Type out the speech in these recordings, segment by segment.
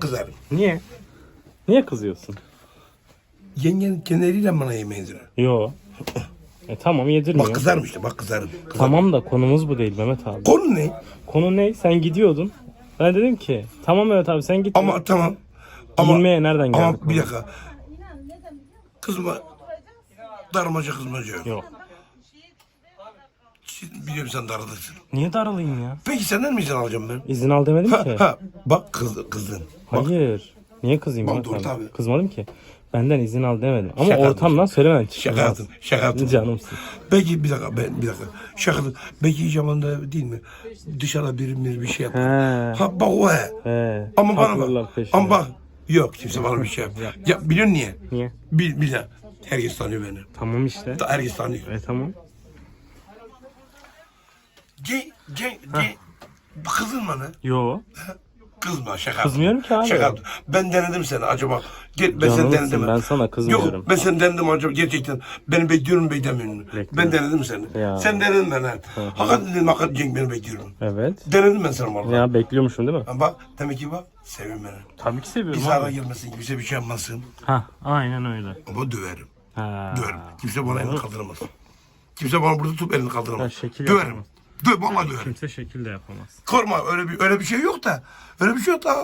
Kızarım. Niye? Niye kızıyorsun? Yengen kenarıyla bana yemeği yedirir. Yo. E tamam yedirmiyor. Bak kızarım işte bak kızarım. kızarım. Tamam da konumuz bu değil Mehmet abi. Konu ne? Konu ne? Sen gidiyordun. Ben dedim ki tamam Mehmet abi sen git. Ama tamam. Ama, Giyinmeye nereden geldik? ama bir dakika. Kızma. Darmaca kızmaca yok. Yok. Biliyorum sen darılırsın. Niye daralayım ya? Peki senden mi izin alacağım ben? İzin al demedim Ha, ki. ha, bak kız, kızdın. Bak, Hayır. Niye kızayım Bak, doğru abi? tabii. Kızmadım ki. Benden izin al demedim. Ama Şaka ortamdan söylemen şaka yaptım. Şaka yaptım. Canımsın. Peki bir dakika ben bir dakika. Şaka Belki hiç zamanda değil mi? Dışarıda birimiz bir şey yapar. He. Ha bak o he. He. Ama bana bak. peşine. Ama bak. Yok kimse bana bir şey yap. Ya biliyorsun niye? Niye? Bil, bil. Herkes tanıyor beni. Tamam işte. Herkes tanıyor. E tamam. Cenk, Cenk, Cenk. Kızın bana. Yo. Kızma şaka. Kızmıyorum ki abi. Şaka yaptım. Ben denedim seni acaba. Gel ben seni Canımsın, denedim. ben sana kızmıyorum. Yok ben seni denedim acaba gerçekten. Beni bekliyorum beklemiyorum. Bekliyorum. Ben denedim seni. Ya. Sen denedin beni. ha. Hakikaten dedim hakikaten Cenk beni bekliyorum. Evet. Denedim ben seni vallahi. Ya bekliyormuşum değil mi? Ha, Bak demek ki bak sevin beni. Tabii ki seviyorum Bir zarar abi. gelmesin kimse bir şey yapmasın. Ha aynen öyle. Ama döverim. Ha. Döverim. Kimse bana elini kaldıramaz. Kimse bana burada tutup elini kaldıramaz. Ha, şekil döverim. yapamaz. Dö vallahi döverim. Kimse şekil de yapamaz. Korkma öyle bir öyle bir şey yok da. Öyle bir şey yok da.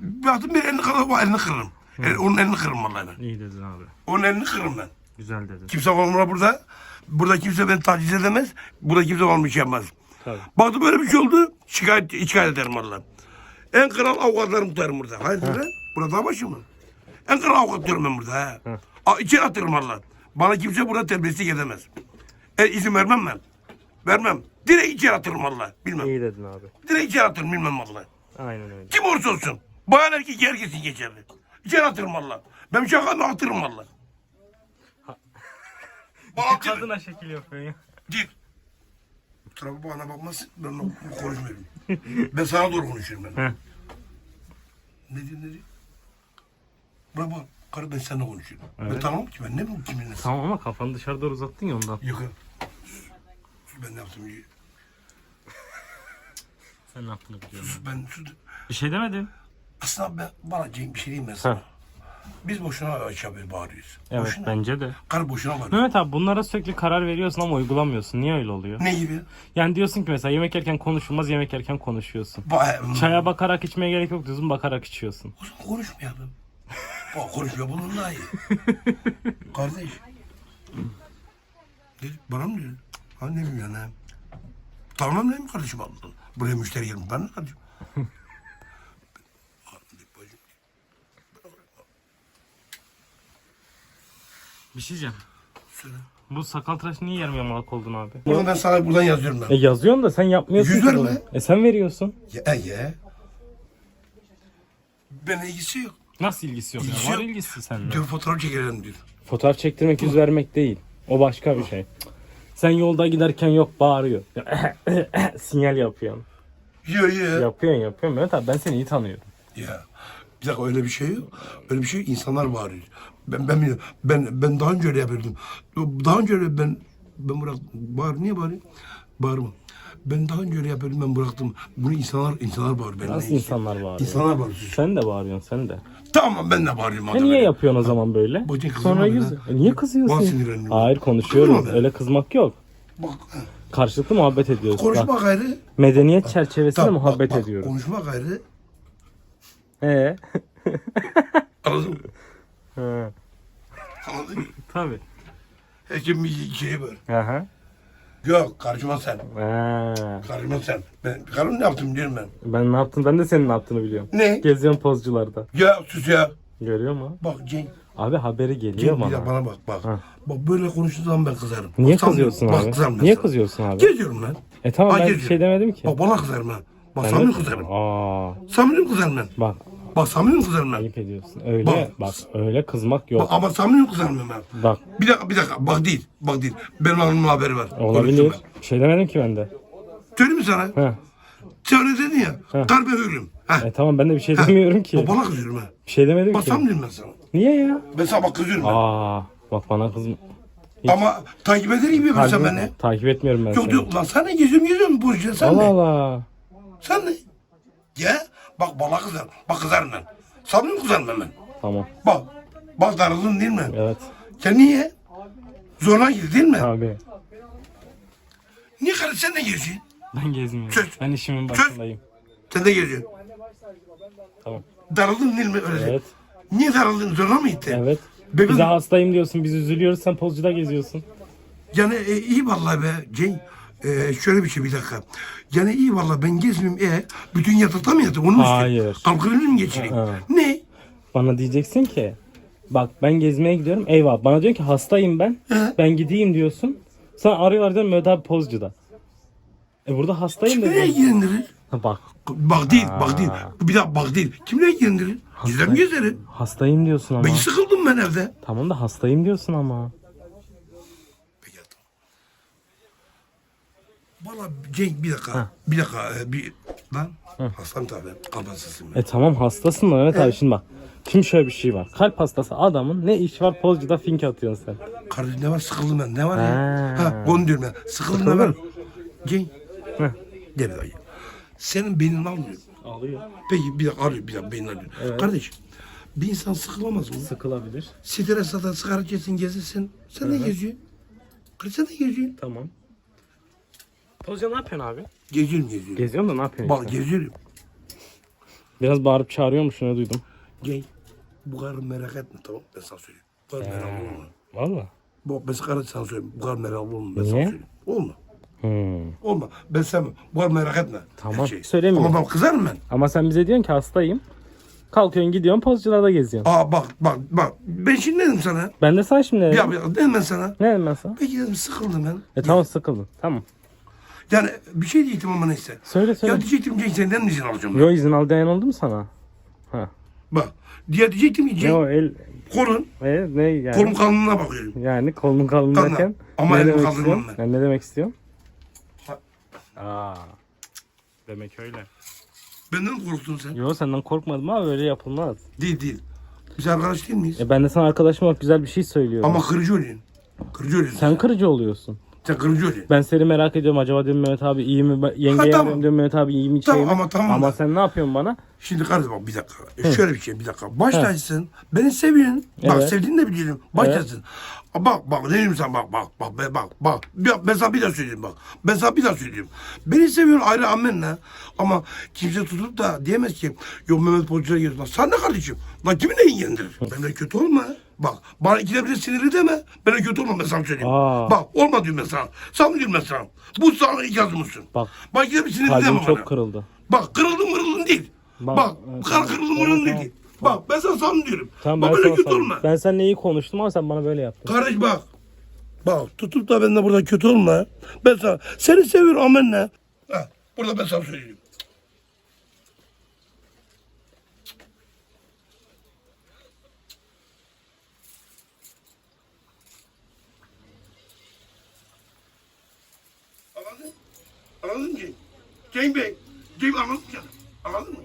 Baktım bir elini kırarım, elini kırarım. El- onun elini kırarım vallahi. İyi dedin abi. Onun elini kırarım ben. Güzel dedin. Kimse bana burada. Burada kimse beni taciz edemez. Burada kimse bana bir şey yapmaz. Tabii. Baktım böyle bir şey oldu. Şikayet, şikayet ederim vallahi. En kral avukatlarımı tutarım burada. Hayır lan. Burada daha başı mı? En kral avukat diyorum ben burada. He. A, içeri atırım vallahi. Bana kimse burada terbiyesizlik edemez. E, izin vermem ben. Vermem. Direkt içeri atırım vallahi. Bilmem. İyi dedin abi. Direkt içeri atırım bilmem vallahi. Aynen öyle. Kim olursa olsun. Bayan erkek herkesin geçerli. İçeri atırım valla. Ben şakamı atırım valla. Bana. Kadına şekil yapıyor ya. Dik. Bu tarafa bana bakmasın. Ben konuşmuyorum. ben sana doğru konuşuyorum ben. Heh. ne diyor ne diyor? Bırak bak. Karı ben seninle konuşuyorum. Ben Evet. tanımam ki ben ne bileyim kiminle. Tamam ama kafanı dışarı doğru uzattın ya ondan. Yok. Sus ben ne yaptım? Sen ne yaptığını biliyorum. Sus ben sus. Bir şey demedin. Aslında ben bana Cenk bir şey diyeyim ben sana. Heh. Biz boşuna aşağı bağırıyoruz. Evet boşuna. bence de. Karı boşuna bağırıyor. Mehmet abi bunlara sürekli karar veriyorsun ama uygulamıyorsun. Niye öyle oluyor? Ne gibi? Yani diyorsun ki mesela yemek yerken konuşulmaz, yemek yerken konuşuyorsun. Ba Çaya bakarak içmeye gerek yok diyorsun, bakarak içiyorsun. O zaman konuşmayalım. Bak konuşmuyor bunun daha iyi. Kardeş. Ne, bana mı diyor? Bileyim yani. Tamam ne mi kardeşim Allah? Buraya müşteri gelmiş. Ben ne kardeşim? Bir şey diyeceğim. Söyle. Bu sakal tıraş niye yarım yamalak oldun abi? Buradan ben sana buradan yazıyorum E ben. yazıyorsun da sen yapmıyorsun. Yüz ki verme. bunu. E sen veriyorsun. Ya, ye. Ben ilgisi yok. Nasıl ilgisi yok İlgisi ya? Var yok. ilgisi seninle. Diyor fotoğraf çekelim diyor. Fotoğraf çektirmek yüz vermek değil. O başka bir şey. Sen yolda giderken yok bağırıyor. Sinyal yapıyorsun. Yiyor ye. Yapıyorsun yapıyorsun. Mehmet abi ben seni iyi tanıyorum. Ya. Bir dakika öyle bir şey yok. Öyle bir şey insanlar bağırıyor. Ben ben ben ben daha önce öyle yapıyordum. Daha önce öyle ben ben bıraktım. Bağır niye bağırayım? Bağırma. Ben daha önce öyle yapıyordum ben bıraktım. Bunu insanlar insanlar bağırıyor. Ben Nasıl insanlar bağırıyor? İnsanlar bağırıyor. Sen de bağırıyorsun sen de. Tamam ben de bağırıyorum. E adam niye yapıyorsun o zaman böyle? Bacın Sonra yüz... E niye kızıyorsun? Bana sinirleniyorum. Hayır konuşuyoruz. Kızma. Öyle kızmak yok. Bak Karşılıklı muhabbet ediyoruz. konuşma Bak, gayrı. medeniyet çerçevesinde Tamam, bak, muhabbet bak, ediyoruz. Konuşma gayrı. Ee? Anladın mı? He, Anladın mı? Tabii. Herkesin bir şeyi var. Aha. Yok karışma sen. Ha. Karışma sen. Ben karım ne yaptım diyorum ben. Ben ne yaptım? Ben de senin ne yaptığını biliyorum. Ne? Geziyorum pozcularda. Ya sus ya. Görüyor mu? Bak Cenk. Abi haberi geliyor Cenk bir bana. de bana bak bak. Ha. Bak böyle konuştuğun zaman ben kızarım. Niye Bak, kızıyorsun bak, abi? kızarım ben Niye sana. kızıyorsun abi? Geziyorum lan. E tamam Ha, ben bir geziyorum. şey demedim ki. Bak bana kızarım ha. Bak Ben samimi kızarım. Aa, Samimi kızarım ben. bak Bak samimi kızarım ben. ayıp ediyorsun. Öyle Bak. bak, öyle kızmak Bak, yok. ama samimi kızarım ben. Bak Bir dakika bir dakika. Bak değil. Bak değil. Benim hanımın haberi var. olabilir. Bir şey demedim ki ben de. ben. Söyleyeyim mi sana? Heh. Sen öyle dedin ya. Darbe hüküm. Ha. E tamam ben de bir şey demiyorum ki. Bak bana kızıyorum ha. Bir şey demedim Bak ki. samimiyim ben sana. Niye ya? Ben sana bak kızıyorum ben. Aa, bak bana kızma. Ama takip eder gibi yapıyorsun sen beni. Takip etmiyorum ben Yok seni. yok lan sen ne geziyorsun geziyorsun bu işe sen Allah ne? Allah. Sen ne? Ya bak bana kızar. Bak kızarım ben. Sabri mi kızarım hemen? Tamam. Bak. Bak darıldın değil mi? Evet. Ya niye? Zoruna girdi değil mi? Abi. Niye kardeş sen de geziyorsun? Ben gezmiyorum. Söz. Ben işimin Söz. başındayım. Sen de geziyorsun. Tamam. Darıldın değil mi öyle? Evet. Niye darıldın? Zoruna mı gitti? Evet. Benim- Bize hastayım diyorsun. Biz üzülüyoruz. Sen pozcuda geziyorsun. Yani e, iyi vallahi be Cenk. E, şöyle bir şey bir dakika. Yani iyi vallahi ben gezmeyeyim. E, bütün yatakta mı yatayım? Onu mu Hayır. istiyorsun? Kalkabilir mi geçireyim? Ha. Ne? Bana diyeceksin ki bak ben gezmeye gidiyorum. Eyvah. Bana diyor ki hastayım ben. He. Ben gideyim diyorsun. Sen arıyorlar diyorsun Mehmet abi pozcuda. E burada hastayım Kimi ne dedim. ilgilendirir? Ha, Bak Bak değil, bak değil. Bir daha bak değil. Kimi ne ilgilendirir? Gezerim gezerim. hastayım diyorsun ama. Ben sıkıldım ben evde. Tamam da hastayım diyorsun ama. Peki tamam. Valla Cenk bir dakika. Bir dakika. e, bir... Lan. Hastam tabii. Kalp hastasıyım ben. E tamam hastasın da Mehmet abi şimdi bak. Şimdi şöyle bir şey var. Kalp hastası adamın ne iş var pozcuda fink atıyorsun sen. Kardeş ne var sıkıldım ben. Ne var ya? Ha. Ha, onu diyorum ben. Sıkıldım ne var? Cenk. Heh. Gel bir dakika. Senin beynini almıyorum. Ağlıyor. Peki bir dakika arıyor bir dakika beynini alıyor. Kardeş bir insan sıkılamaz mı? Sıkılabilir. Stres atar, sigara içesin, gezilsin. Sen de geziyorsun. Kardeş sen de geziyorsun. Tamam. Pozcuda ne yapıyorsun abi? Geziyorum geziyorum. Geziyorum da ne yapıyorsun? Bak işte? geziyorum. Biraz bağırıp çağırıyormuş ne duydum. Gel. Bu kadar merak etme tamam ben sana söyleyeyim. Bu kadar meraklı olma. Valla. Bu ben sana sana söyleyeyim. Bu kadar meraklı olma ben sana Niye? söyleyeyim. Olma. Hmm. Olma. Ben sevmem. Bu kadar merak etme. Tamam, şeyi. söylemiyorum. Ama bak kızarım ben. Ama sen bize diyorsun ki hastayım. Kalkıyorsun gidiyorsun pozcularda geziyorsun. Aa bak bak bak. Ben şimdi ne dedim sana? Ben de sana şimdi ne Ya, dedim? ya dedim ben sana. Ne dedim ben sana? Peki dedim sıkıldım ben. E tamam sıkıldın. Tamam. Yani bir şey diyecektim ama neyse. Söyle söyle. Ya diyecektim Cenk senden izin alacağım? ben? Yo izin al diyen oldu mu sana? Ha. Bak. Diye diyecektim ki Ne o el kolun. e, ne yani? Kolum kalınlığına bakıyorum. Yani kolun kalın Kalın. derken Ama ne elimi demek istiyorsun? Yani ne demek istiyorsun? Ha- Aa. Demek öyle. Benden mi korktun sen? Yo senden korkmadım ama öyle yapılmaz. Değil değil. Biz arkadaş değil miyiz? E ben de sana arkadaşım olarak güzel bir şey söylüyorum. Ama kırıcı oluyorsun. Kırıcı oluyorsun. sen kırıcı oluyorsun. Kırıcı oluyorsun. Ben seni merak ediyorum acaba diyorum Mehmet abi iyi mi? Yengeye tamam. diyorum Mehmet abi iyi mi şey Tamam, mi? ama tamam Ama da- sen ne yapıyorsun bana? Şimdi kardeşim bak bir dakika. E, Şöyle bir şey bir dakika. Baştaysın. Beni seviyorsun. Bak Evet. sevdiğini de biliyorum. Baştasın. Aa, Bak bak ne diyeyim sana bak bak bak bak bak bak. Bir, ben sana bir daha söyleyeyim bak. Ben sana bir daha söyleyeyim. Beni seviyorsun ayrı amenna. Ama kimse tutup da diyemez ki yok Mehmet Poğaça'ya gidiyorsun. Lan Sen ne kardeşim? Lan kimi ne ilgilendirir? Benimle kötü olma. Bak bana ikide bir sinirli deme. Benimle kötü olma ben sana söyleyeyim. Aa. Bak olma diyorum ben sana. Sen ben sana? Bu sana ilk yazmışsın. Bak. Bak ikide bir sinirli deme çok bana. kırıldı. Bak kırıldım kırıldım değil. Bak, Bak, evet, kar tamam, kırıldım tamam, kırıldım tamam. değil. Bak ben sana samimi diyorum. Tamam bak ben böyle sana kötü olma. Ben seninle iyi konuştum ama sen bana böyle yaptın. Kardeş bak. Bak tutup da benden burada kötü olma. Ben sana seni seviyorum amenna. Ha, burada ben sana söyleyeyim. Anladın mı Cenk? Cenk Bey. Cenk anladın mı? Anladın mı?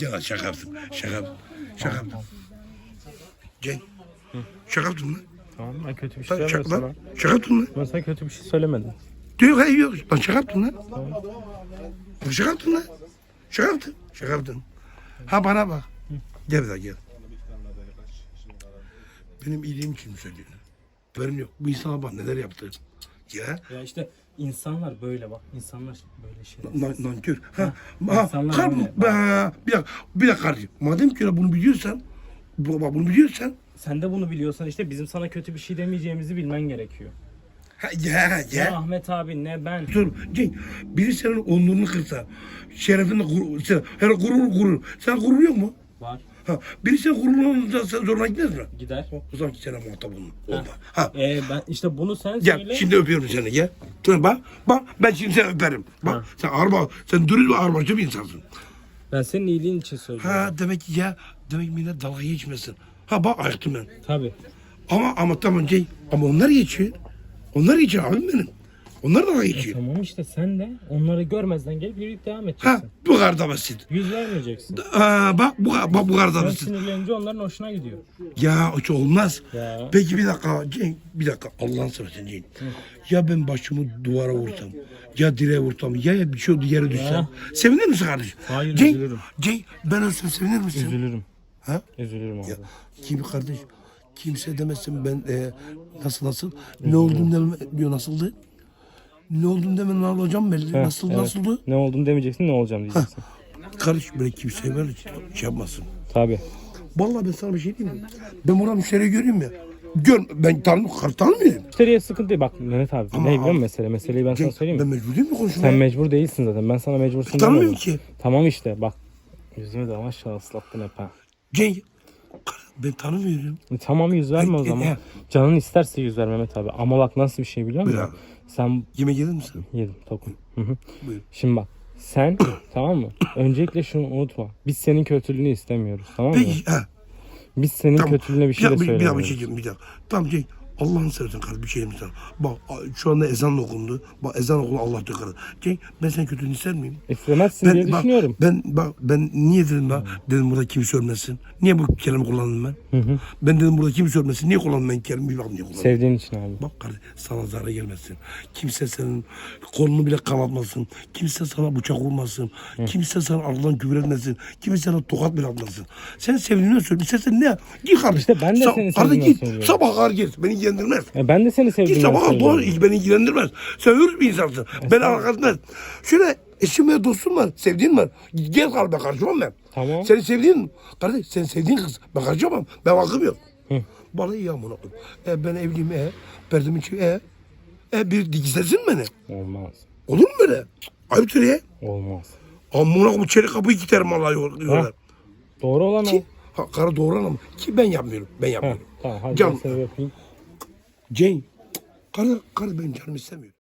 Ya şaka yaptım. Şaka yaptım. Şaka yaptım. Cenk. Şaka yaptım lan. Tamam ben kötü bir şey Lan şaka, sana. lan. şaka yaptım lan. Ben sana kötü bir şey söylemedim. Yok hayır yok. Lan şaka yaptım lan. Lan şaka yaptım lan. Şaka yaptım. Şaka yaptım. Ha bana bak. Gel bir daha gel. Benim iyiliğim için mi söylüyorsun? Haberin yok. Bu insana bak neler yaptı. Ya. Ya işte insanlar böyle bak. İnsanlar böyle şey. Nan, nankör. Ha, ha, insanlar kar, böyle. ha, bir dakika, bir dakika kardeşim. Madem ki bunu biliyorsan, bu, bak bunu biliyorsan, Sen de bunu biliyorsan işte bizim sana kötü bir şey demeyeceğimizi bilmen gerekiyor. ha, ya, Ne ya. Ahmet abi ne ben. Dur, Cenk, biri senin onurunu kırsa, şerefini gurur, sen, her gurur gurur. Sen gurur yok mu? Var. Ha, biri senin gururunu sen zoruna gitmez mi? Gider. O zaman ki sana muhatap olma. Olma. Ha, Ee, ben işte bunu sen gel, söyle. şimdi öpüyorum seni, gel. Dur bak, bak, ben şimdi seni öperim. Bak, Ha. sen arba, sen dürüst ve armacı bir insansın. Ben senin iyiliğin için söylüyorum. Ha, demek ki ya, demek millet dalga geçmesin. Ha bak, ayıktım ben. Tabii. Ama ama tamam Cenk. Ama onlar geçiyor. Onlar geçiyor abim benim. Onlar da geçiyor. Tamam işte sen de onları görmezden gelip yürüyüp devam Ha edeceksin. bu kadar da basit. Yüz vermeyeceksin. Aa, bak bu, bak bu kadar da Sen basit. sinirlenince onların hoşuna gidiyor. Ya hiç olmaz. Ya. Peki bir dakika Cenk bir dakika Allah'ın seversen Cenk. Ya ben başımı duvara vursam ya direğe vursam ya, ya bir şey oldu yere düşsem. Sevinir misin kardeşim? Hayır, Cenk, üzülürüm. Cenk ben ölsem sevinir misin? Üzülürüm. Ha? Üzülürüm abi. Ya, kim kardeş? Kimse demesin ben e, nasıl nasıl ne oldum deme diyor nasıldı? Ne oldum deme ne olacağım belli. Heh, nasıl evet. nasıldı? Ne oldum demeyeceksin ne olacağım diyeceksin. Kardeş böyle kimseye böyle şey yapmasın. Tabii. Vallahi ben sana bir şey diyeyim mi? Ben burada müşteri göreyim ya. Gör ben tanım tanımıyorum. Müşteriye sıkıntı değil. Bak Mehmet abi Ama- ne biliyor musun mesele? Meseleyi ben sana söyleyeyim ben mi? mecbur değil mi konuşmaya? Sen mecbur değilsin zaten. Ben sana mecbursun Tanımıyorum ki. Tamam işte bak. Yüzümü de maşallah ıslattın hep ha. Cenk ben tanımıyorum. E, Tamam yüz verme o zaman. Canın isterse yüz ver Mehmet abi. Ama bak nasıl bir şey biliyor musun? Abi. Sen Yemek yedin misin? yedim tokum. Hı hı. Buyur. Şimdi bak sen tamam mı? Öncelikle şunu unutma. Biz senin kötülüğünü istemiyoruz tamam mı? Peki ha. Biz senin Tamam. kötülüğüne bir şey de bir, bir, daha bir söylemiyoruz. şey diyeceğim bir daha. Tamam Cenk Allah'ını seversen kardeşim bir şey diyeyim sana. Bak şu anda ezan okundu. Bak ezan okundu Allah diyor kardeşim. Cenk ben senin kötülüğünü ister miyim? İstemezsin diye bak, düşünüyorum. Ben bak ben niye dedim bak dedim burada kimse ölmesin. Niye bu kelime kullandım ben? Ben dedim burada kimse ölmesin. Niye kullandım ben kelimeyi bir bak niye kullandım. Sevdiğin için abi. Bak kardeş sana zarar gelmesin. Kimse senin kolunu bile kanatmasın. Kimse sana bıçak vurmasın. Kimse sana aradan küfür etmesin. Kimse sana tokat bile atmasın. Sen sevdiğini söyle. İstersen ne? Git kardeş. İşte ben de Sa- seni git. söylüyorum. Sabah kadar git. Beni ilgilendirmez. E, ben de seni Git sevdiğimden sabah dolar. Beni ilgilendirmez. Sen hür bir insansın. Beni alakasınız. Şöyle eşim ve dostum var. Sevdiğin var. Gel kal ben karışmam ben. Tamam. Seni sevdiğin kardeş sen sevdiğin kız. Ben karışamam. Ben hakkım yok. Hı. Bana iyi amına koyayım. E ben evliyim e. Perdemin içi e. E bir dikizlesin beni. Olmaz. Olur mu böyle? Ayıptır ya. Olmaz. Amına koyayım çelik kapıyı kiterim Allah yollar. Doğru olan o. Ki, ha, karı doğuran ama ki ben yapmıyorum. Ben yapmıyorum. tamam hadi Can- ben Cenk. Karı, karı benim canım istemiyor.